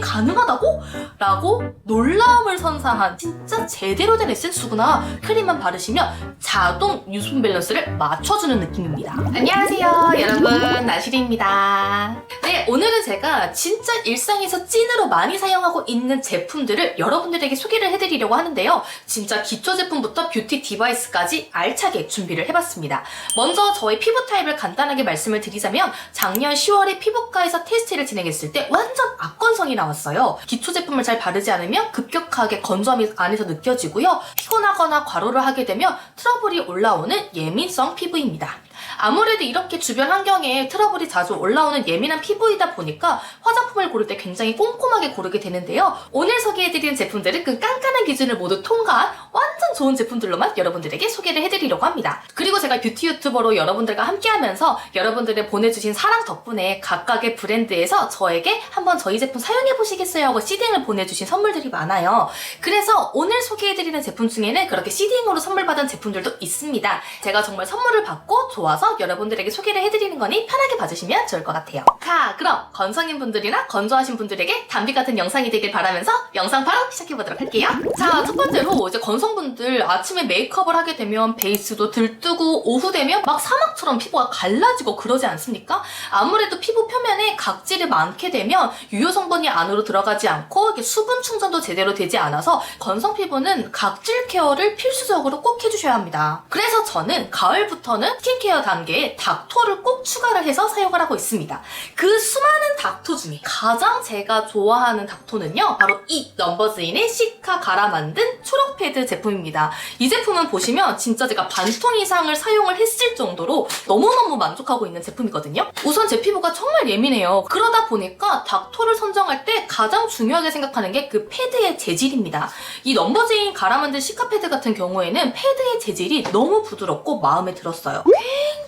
가능하다고? 라고 놀라움을 선사한 진짜 제대로 된 에센스구나. 크림만 바르시면 자동 유수분 밸런스를 맞춰주는 느낌입니다. 안녕하세요, 여러분. 나시리입니다. 네, 오늘은 제가 진짜 일상에서 찐으로 많이 사용하고 있는 제품들을 여러분들에게 소개를 해드리려고 하는데요. 진짜 기초 제품부터 뷰티 디바이스까지 알차게 준비를 해봤습니다. 먼저 저의 피부 타입을 간단하게 말씀을 드리자면 작년 10월에 피부과에서 테스트를 진행했을 때 완전 악 건성이 나왔어요. 기초 제품을 잘 바르지 않으면 급격하게 건조함이 안에서 느껴지고요. 피곤하거나 과로를 하게 되면 트러블이 올라오는 예민성 피부입니다. 아무래도 이렇게 주변 환경에 트러블이 자주 올라오는 예민한 피부이다 보니까 화장품을 고를 때 굉장히 꼼꼼하게 고르게 되는데요. 오늘 소개해드리는 제품들은 그 깐깐한 기준을 모두 통과한 완전 좋은 제품들로만 여러분들에게 소개를 해드리려고 합니다. 그리고 제가 뷰티 유튜버로 여러분들과 함께하면서 여러분들의 보내주신 사랑 덕분에 각각의 브랜드에서 저에게 한번 저희 제품 사용해보시겠어요 하고 시딩을 보내주신 선물들이 많아요. 그래서 오늘 소개해드리는 제품 중에는 그렇게 시딩으로 선물 받은 제품들도 있습니다. 제가 정말 선물을 받고 좋아서 여러분들에게 소개를 해드리는 거니 편하게 봐주시면 좋을 것 같아요. 자, 그럼 건성인 분들이나 건조하신 분들에게 담비 같은 영상이 되길 바라면서 영상 바로 시작해보도록 할게요. 자, 첫 번째로 이제 건성분들 아침에 메이크업을 하게 되면 베이스도 들뜨고 오후 되면 막 사막처럼 피부가 갈라지고 그러지 않습니까? 아무래도 피부 표면에 각질이 많게 되면 유효 성분이 안으로 들어가지 않고 수분 충전도 제대로 되지 않아서 건성 피부는 각질 케어를 필수적으로 꼭 해주셔야 합니다. 그래서 저는 가을부터는 스킨케어 단 계에 닥토를 꼭 추가를 해서 사용을 하고 있습니다. 그 수많은 닥토 중에 가장 제가 좋아하는 닥토는요. 바로 이 넘버즈인의 시카 갈아 만든 초록 패드 제품입니다. 이 제품은 보시면 진짜 제가 반통 이상을 사용을 했을 정도로 너무너무 만족하고 있는 제품이거든요. 우선 제 피부가 정말 예민해요. 그러다 보니까 닥토를 선정할 때 가장 중요하게 생각하는 게 그 패드의 재질입니다. 이 넘버즈인 갈아 만든 시카 패드 같은 경우에는 패드의 재질이 너무 부드럽고 마음에 들었어요.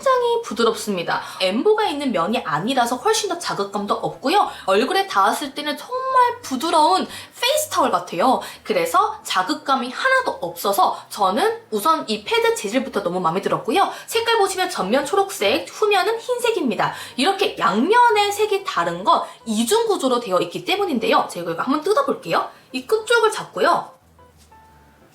굉장히 부드럽습니다. 엠보가 있는 면이 아니라서 훨씬 더 자극감도 없고요. 얼굴에 닿았을 때는 정말 부드러운 페이스 타월 같아요. 그래서 자극감이 하나도 없어서 저는 우선 이 패드 재질부터 너무 마음에 들었고요. 색깔 보시면 전면 초록색, 후면은 흰색입니다. 이렇게 양면의 색이 다른 건 이중 구조로 되어 있기 때문인데요. 제가 이거 한번 뜯어볼게요. 이 끝쪽을 잡고요.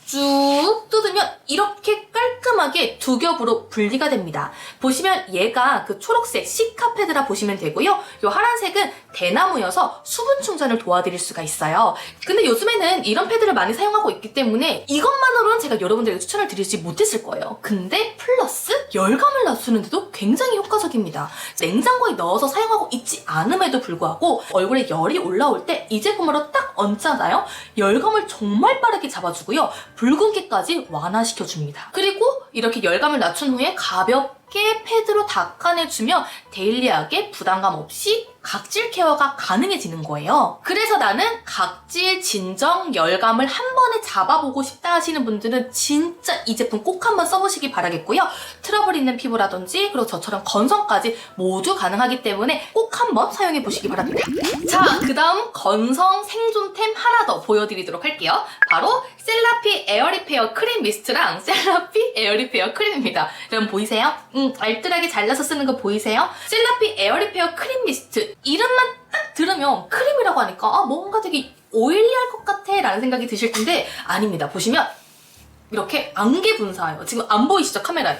쭉 뜯으면 이렇게 깔끔하게 두 겹으로 분리가 됩니다. 보시면 얘가 그 초록색 시카 패드라 보시면 되고요. 이 하란색은 대나무여서 수분 충전을 도와드릴 수가 있어요. 근데 요즘에는 이런 패드를 많이 사용하고 있기 때문에 이것만으로는 제가 여러분들에게 추천을 드리지 못했을 거예요. 근데 플러스 열감을 낮추는데도 굉장히 효과적입니다. 냉장고에 넣어서 사용하고 있지 않음에도 불구하고 얼굴에 열이 올라올 때 이 제품으로 딱 얹잖아요. 열감을 정말 빠르게 잡아주고요. 붉은기까지 완화시켜줍니다. 그리고 이렇게 열감을 낮춘 후에 가볍게 패드로 닦아내주면 데일리하게 부담감 없이 각질 케어가 가능해지는 거예요. 그래서 나는 각질, 진정, 열감을 한 번에 잡아보고 싶다 하시는 분들은 진짜 이 제품 꼭 한번 써보시기 바라겠고요. 트러블 있는 피부라든지 그리고 저처럼 건성까지 모두 가능하기 때문에 꼭 한번 사용해 보시기 바랍니다. 자, 그 다음 건성 생존템 하나 더 보여드리도록 할게요. 바로 셀라피 에어리페어 크림 미스트랑 셀라피 에어리페어 크림입니다. 여러분 보이세요? 음, 알뜰하게 잘라서 쓰는 거 보이세요? 셀라피 에어리페어 크림 미스트 이름만 딱 들으면 크림이라고 하니까 아 뭔가 되게 오일리할 것 같아 라는 생각이 드실 텐데 아닙니다. 보시면 이렇게 안개 분사예요. 지금 안 보이시죠 카메라에?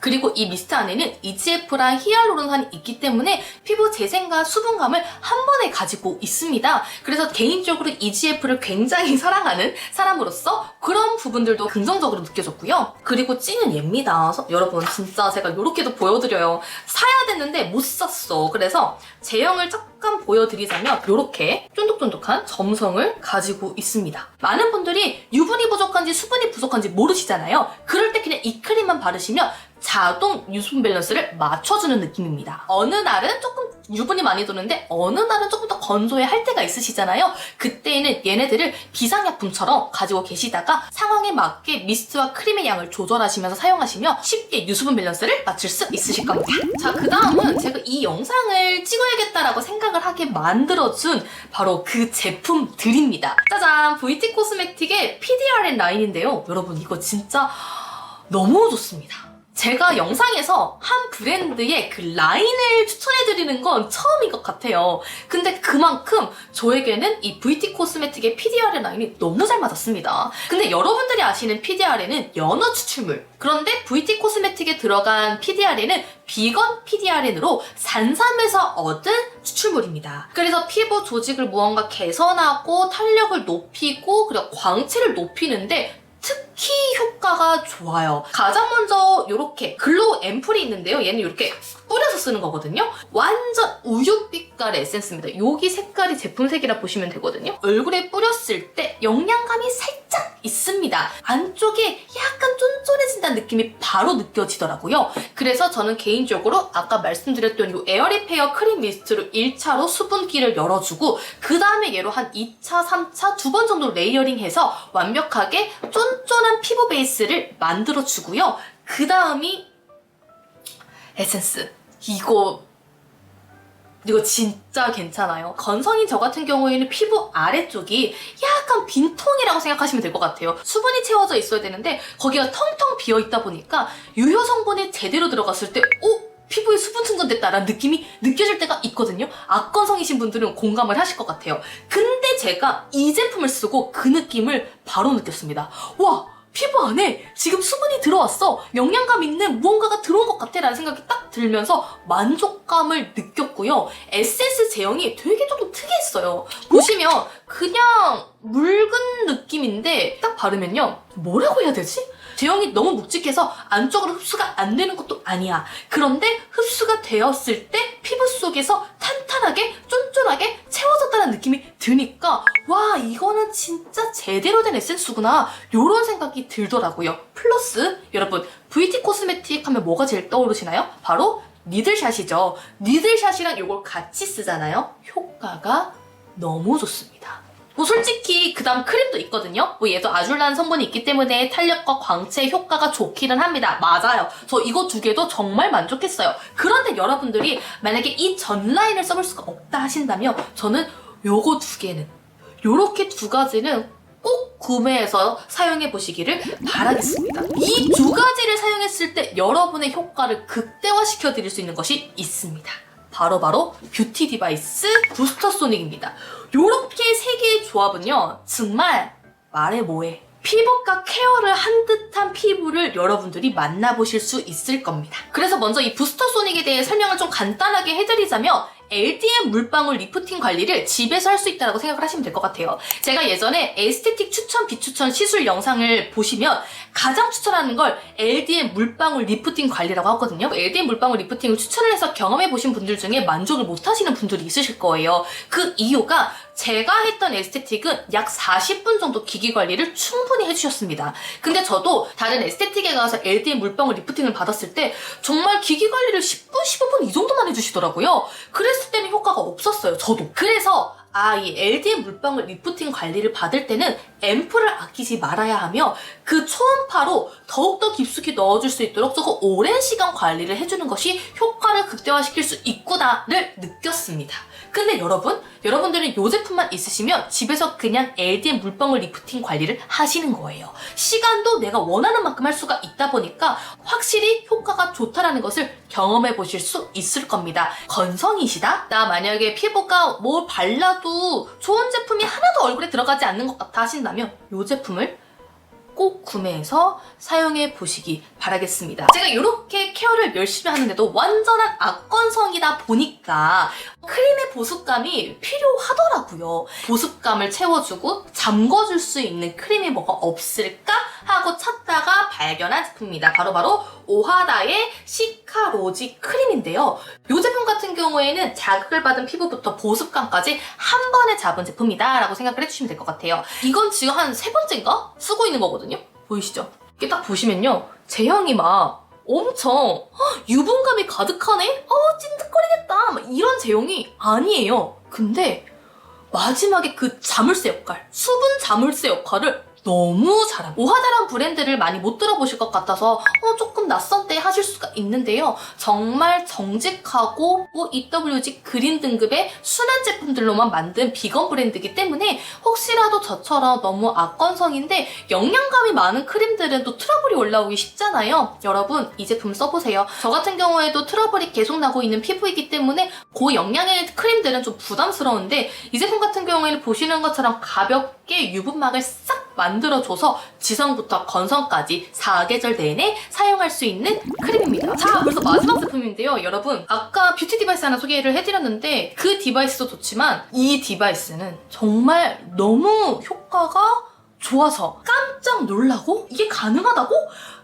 그리고 이 미스트 안에는 EGF랑 히알루론산이 있기 때문에 피부 재생과 수분감을 한 번에 가지고 있습니다. 그래서 개인적으로 EGF를 굉장히 사랑하는 사람으로서 그런 부분들도 긍정적으로 느껴졌고요. 그리고 찌는 얘입니다. 서- 여러분 진짜 제가 이렇게도 보여드려요. 사야 되는데 못 샀어. 그래서 제형을 잠깐 보여드리자면 이렇게 쫀득쫀득한 점성을 가지고 있습니다. 많은 분들이 유분이 부족한지 수분이 부족한지 모르시잖아요. 그럴 때 그냥 이 크림만 바르시면 자동 유수분 밸런스를 맞춰주는 느낌입니다. 어느 날은 조금 유분이 많이 도는데 어느 날은 조금 더 건조해 할 때가 있으시잖아요. 그때에는 얘네들을 비상약품처럼 가지고 계시다가 상황에 맞게 미스트와 크림의 양을 조절하시면서 사용하시면 쉽게 유수분 밸런스를 맞출 수 있으실 겁니다. 자, 그 다음은 제가 이 영상을 찍어야겠다라고 생각을 하게 만들어준 바로 그 제품들입니다. 짜잔! VT 코스메틱의 PDRN 라인인데요. 여러분, 이거 진짜 너무 좋습니다. 제가 영상에서 한 브랜드의 그 라인을 추천해드리는 건 처음인 것 같아요. 근데 그만큼 저에게는 이 VT 코스메틱의 PDR의 라인이 너무 잘 맞았습니다. 근데 여러분들이 아시는 PDR에는 연어 추출물. 그런데 VT 코스메틱에 들어간 PDR에는 비건 PDRN으로 산삼에서 얻은 추출물입니다. 그래서 피부 조직을 무언가 개선하고 탄력을 높이고 그리고 광채를 높이는데 특히 효과가 좋아요. 가장 먼저 이렇게 글로우 앰플이 있는데요. 얘는 이렇게 뿌려서 쓰는 거거든요. 완전 우유빛깔의 에센스입니다. 여기 색깔이 제품 색이라 보시면 되거든요. 얼굴에 뿌렸을 때 영양감이 살짝 있습니다. 안쪽에 약간 쫀쫀해진다는 느낌이 바로 느껴지더라고요. 그래서 저는 개인적으로 아까 말씀드렸던 이 에어리페어 크림 미스트로 1차로 수분기를 열어주고 그 다음에 얘로 한 2차, 3차 두 번 정도 레이어링해서 완벽하게 쫀쫀한 피부 베이스를 만들어주고요. 그 다음이 에센스. 이거 이거 진짜 괜찮아요. 건성인 저 같은 경우에는 피부 아래쪽이 약간 빈통이라고 생각하시면 될 것 같아요. 수분이 채워져 있어야 되는데 거기가 텅텅 비어 있다 보니까 유효 성분이 제대로 들어갔을 때 오! 피부에 수분 충전됐다라는 느낌이 느껴질 때가 있거든요. 악건성이신 분들은 공감을 하실 것 같아요. 근데 제가 이 제품을 쓰고 그 느낌을 바로 느꼈습니다. 와! 피부 안에 지금 수분이 들어왔어. 영양감 있는 무언가가 들어온 것 같아. 라는 생각이 딱 들면서 만족감을 느꼈고요. 에센스 제형이 되게 조금 특이했어요. 보시면 그냥 묽은 느낌인데 딱 바르면요. 뭐라고 해야 되지? 제형이 너무 묵직해서 안쪽으로 흡수가 안 되는 것도 아니야. 그런데 흡수가 되었을 때 피부 속에서 탄탄하게 쫀쫀하게 채워졌다는 느낌이 드니까 와 이거는 진짜 제대로 된 에센스구나 이런 생각이 들더라고요. 플러스 여러분 VT 코스메틱 하면 뭐가 제일 떠오르시나요? 바로 니들샷이죠. 니들샷이랑 이걸 같이 쓰잖아요. 효과가 너무 좋습니다. 뭐 솔직히 그 다음 크림도 있거든요. 뭐 얘도 아줄란 성분이 있기 때문에 탄력과 광채 효과가 좋기는 합니다. 맞아요. 저 이거 두 개도 정말 만족했어요. 그런데 여러분들이 만약에 이 전 라인을 써볼 수가 없다 하신다면 저는 요거 두 개는 요렇게 두 가지는 꼭 구매해서 사용해 보시기를 바라겠습니다. 이 두 가지를 사용했을 때 여러분의 효과를 극대화시켜 드릴 수 있는 것이 있습니다. 바로바로 뷰티 디바이스 부스터 소닉입니다. 요렇게 세 개의 조합은요, 정말 말해 뭐해. 피부과 케어를 한 듯한 피부를 여러분들이 만나보실 수 있을 겁니다. 그래서 먼저 이 부스터 소닉에 대해 설명을 좀 간단하게 해드리자면 LDM 물방울 리프팅 관리를 집에서 할 수 있다고 생각을 하시면 될 것 같아요. 제가 예전에 에스테틱 추천, 비추천 시술 영상을 보시면 가장 추천하는 걸 LDM 물방울 리프팅 관리라고 하거든요. LDM 물방울 리프팅을 추천을 해서 경험해 보신 분들 중에 만족을 못 하시는 분들이 있으실 거예요. 그 이유가 제가 했던 에스테틱은 약 40분 정도 기기 관리를 충분히 해주셨습니다. 근데 저도 다른 에스테틱에 가서 LDM 물방울 리프팅을 받았을 때 정말 기기 관리를 10분, 15분 이 정도만 해주시더라고요. 그랬을 때는 효과가 없었어요. 저도. 그래서 아, 이 LDM 물방울 리프팅 관리를 받을 때는 앰플을 아끼지 말아야 하며 그 초음파로 더욱더 깊숙이 넣어줄 수 있도록 조금 오랜 시간 관리를 해주는 것이 효과를 극대화시킬 수 있구나를 느꼈습니다. 근데 여러분, 여러분들은 이 제품만 있으시면 집에서 그냥 LDM 물방울 리프팅 관리를 하시는 거예요. 시간도 내가 원하는 만큼 할 수가 있다 보니까 확실히 효과가 좋다라는 것을 경험해 보실 수 있을 겁니다. 건성이시다? 나 만약에 피부가 뭘 발라도 좋은 제품이 하나도 얼굴에 들어가지 않는 것 같아 하신다면 이 제품을 꼭 구매해서 사용해 보시기 바라겠습니다. 제가 이렇게 케어를 열심히 하는데도 완전한 악건성이다 보니까 크림의 보습감이 필요하더라고요. 보습감을 채워주고 잠궈줄 수 있는 크림이 뭐가 없을까 하고 찾다가 발견한 제품입니다. 바로 바로 오하다의 시카로지 크림인데요. 이 제품 같은 경우에는 자극을 받은 피부부터 보습감까지 한 번에 잡은 제품이다 라고 생각을 해주시면 될 것 같아요. 이건 지금 한 세 번째인가? 쓰고 있는 거거든요. 보이시죠? 이게 딱 보시면요. 제형이 막 엄청 "헉, 유분감이 가득하네? 어 찐득거리겠다 막 이런 제형이 아니에요. 근데 마지막에 그 자물쇠 역할, 수분 자물쇠 역할을 너무 잘합니다. 오하다란 브랜드를 많이 못 들어보실 것 같아서 어, 조금 낯선데 하실 수가 있는데요. 정말 정직하고 뭐 EWG 그린 등급의 순한 제품들로만 만든 비건 브랜드이기 때문에 혹시라도 저처럼 너무 악건성인데 영양감이 많은 크림들은 또 트러블이 올라오기 쉽잖아요. 여러분 이 제품 써보세요. 저 같은 경우에도 트러블이 계속 나고 있는 피부이기 때문에 고영양의 크림들은 좀 부담스러운데 이 제품 같은 경우에는 보시는 것처럼 가볍 게 유분막을 싹 만들어줘서 지성부터 건성까지 사계절 내내 사용할 수 있는 크림입니다. 자, 벌써 마지막 제품인데요. 여러분, 아까 뷰티 디바이스 하나 소개를 해드렸는데 그 디바이스도 좋지만 이 디바이스는 정말 너무 효과가 좋아서 깜짝 놀라고 이게 가능하다고?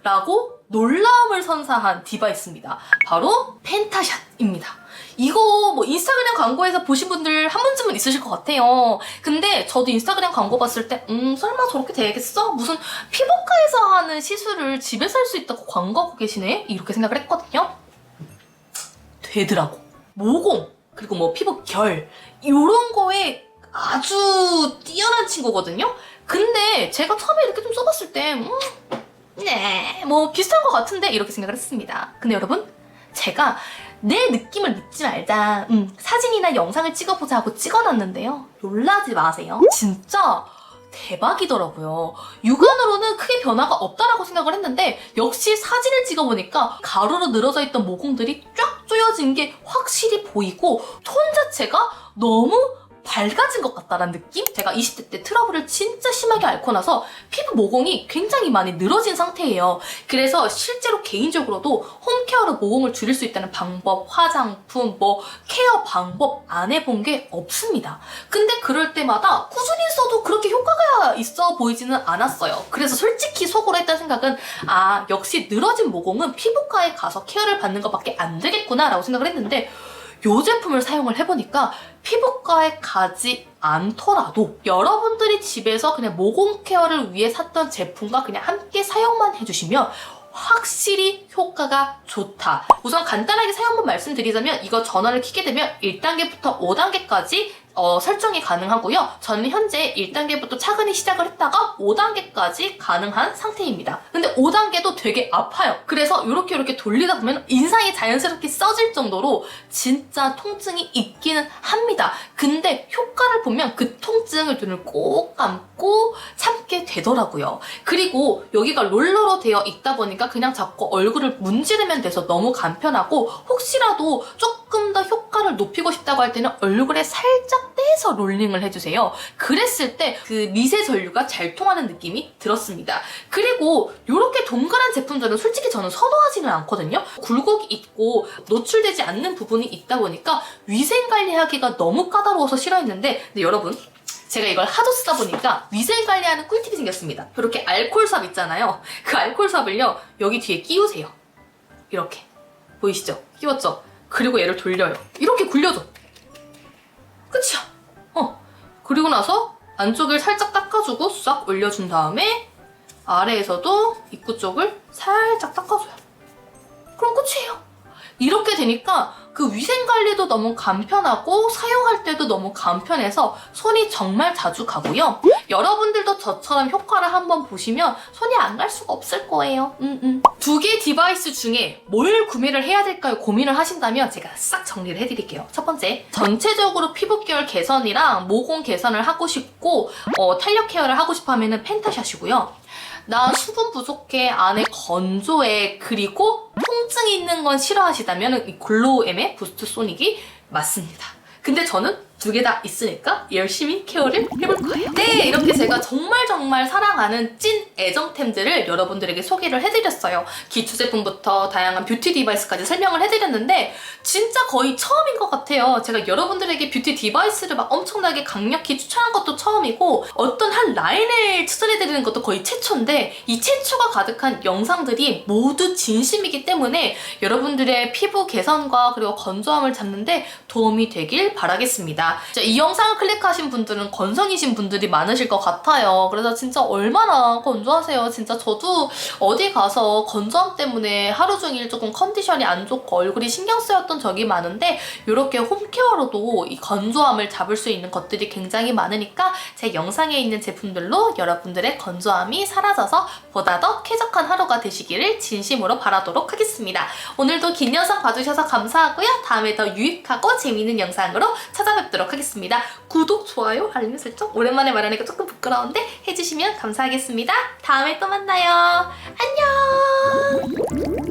라고 놀라움을 선사한 디바이스입니다. 바로 펜타샷입니다. 이거 뭐 인스타그램 광고에서 보신 분들 한 번쯤은 있으실 것 같아요. 근데 저도 인스타그램 광고 봤을 때, 음, 설마 저렇게 되겠어? 무슨 피부과에서 하는 시술을 집에서 할 수 있다고 광고하고 계시네? 이렇게 생각을 했거든요. 되더라고. 모공, 그리고 뭐 피부 결, 이런 거에 아주 뛰어난 친구거든요? 근데 제가 처음에 이렇게 좀 써봤을 때, 음, 네, 뭐 비슷한 것 같은데? 이렇게 생각을 했습니다. 근데 여러분, 제가 내 느낌을 믿지 말자. 음, 사진이나 영상을 찍어보자 하고 찍어놨는데요. 놀라지 마세요. 진짜 대박이더라고요. 육안으로는 크게 변화가 없다라고 생각을 했는데 역시 사진을 찍어보니까 가루로 늘어져 있던 모공들이 쫙 조여진 게 확실히 보이고 톤 자체가 너무 밝아진 것 같다라는 느낌? 제가 20대 때 트러블을 진짜 심하게 앓고 나서 피부 모공이 굉장히 많이 늘어진 상태예요. 그래서 실제로 개인적으로도 홈케어로 모공을 줄일 수 있다는 방법, 화장품, 뭐 케어 방법 안 해본 게 없습니다. 근데 그럴 때마다 꾸준히 써도 그렇게 효과가 있어 보이지는 않았어요. 그래서 솔직히 속으로 했던 생각은 아 역시 늘어진 모공은 피부과에 가서 케어를 받는 것밖에 안 되겠구나라고 생각을 했는데 이 제품을 사용을 해보니까 피부과에 가지 않더라도 여러분들이 집에서 그냥 모공 케어를 위해 샀던 제품과 그냥 함께 사용만 해주시면 확실히 효과가 좋다. 우선 간단하게 사용법 말씀드리자면 이거 전원을 켜게 되면 1단계부터 5단계까지 어, 설정이 가능하고요. 저는 현재 1단계부터 차근히 시작을 했다가 5단계까지 가능한 상태입니다. 근데 5단계도 되게 아파요. 그래서 이렇게 이렇게 돌리다 보면 인상이 자연스럽게 써질 정도로 진짜 통증이 있기는 합니다. 근데 효과를 보면 그 통증을 눈을 꼭 감고 참게 되더라고요. 그리고 여기가 롤러로 되어 있다 보니까 그냥 자꾸 얼굴을 문지르면 돼서 너무 간편하고 혹시라도 조금 더 효과를 높이고 싶다고 할 때는 얼굴에 살짝 떼서 롤링을 해주세요. 그랬을 때 그 미세 전류가 잘 통하는 느낌이 들었습니다. 그리고 이렇게 동그란 제품들은 솔직히 저는 선호하지는 않거든요. 굴곡이 있고 노출되지 않는 부분이 있다 보니까 위생 관리하기가 너무 까다로워서 싫어했는데 근데 여러분 제가 이걸 하도 쓰다 보니까 위생 관리하는 꿀팁이 생겼습니다. 이렇게 알콜삽 있잖아요. 그 알콜삽을요 여기 뒤에 끼우세요. 이렇게 보이시죠? 끼웠죠? 그리고 얘를 돌려요. 이렇게 굴려줘. 끝이야. 어. 그리고 나서 안쪽을 살짝 닦아주고 싹 올려준 다음에 아래에서도 입구 쪽을 살짝 닦아줘요. 그럼 끝이에요. 이렇게 되니까 그 위생 관리도 너무 간편하고 사용할 때도 너무 간편해서 손이 정말 자주 가고요. 여러분들도 저처럼 효과를 한번 보시면 손이 안 갈 수가 없을 거예요. 음, 음. 두개 디바이스 중에 뭘 구매를 해야 될까요? 고민을 하신다면 제가 싹 정리를 해드릴게요. 첫 번째, 전체적으로 피부결 개선이랑 모공 개선을 하고 싶고 어, 탄력 케어를 하고 싶어 하면 펜타샷이고요. 나 수분 부족해, 안에 건조해, 그리고 통증 있는 건 싫어하시다면 이 글로우엠의 부스트 소닉이 맞습니다. 근데 저는 두 개 다 있으니까 열심히 케어를 해볼 거예요. 네, 이렇게 제가 정말 정말 사랑하는 찐 애정템들을 여러분들에게 소개를 해드렸어요. 기초 제품부터 다양한 뷰티 디바이스까지 설명을 해드렸는데 진짜 거의 처음인 것 같아요. 제가 여러분들에게 뷰티 디바이스를 막 엄청나게 강력히 추천한 것도 처음이고 어떤 한 라인을 추천해드리는 것도 거의 최초인데 이 최초가 가득한 영상들이 모두 진심이기 때문에 여러분들의 피부 개선과 그리고 건조함을 잡는데 도움이 되길 바라겠습니다. 이 영상을 클릭하신 분들은 건성이신 분들이 많으실 것 같아요. 그래서 진짜 얼마나 건조하세요. 진짜 저도 어디 가서 건조함 때문에 하루 종일 조금 컨디션이 안 좋고 얼굴이 신경 쓰였던 적이 많은데 이렇게 홈케어로도 이 건조함을 잡을 수 있는 것들이 굉장히 많으니까 제 영상에 있는 제품들로 여러분들의 건조함이 사라져서 보다 더 쾌적한 하루가 되시기를 진심으로 바라도록 하겠습니다. 오늘도 긴 영상 봐주셔서 감사하고요. 다음에 더 유익하고 재미있는 영상으로 찾아뵙도록 하겠습니다. 구독, 좋아요, 알림 설정 오랜만에 말하니까 조금 부끄러운데 해주시면 감사하겠습니다. 다음에 또 만나요. 안녕!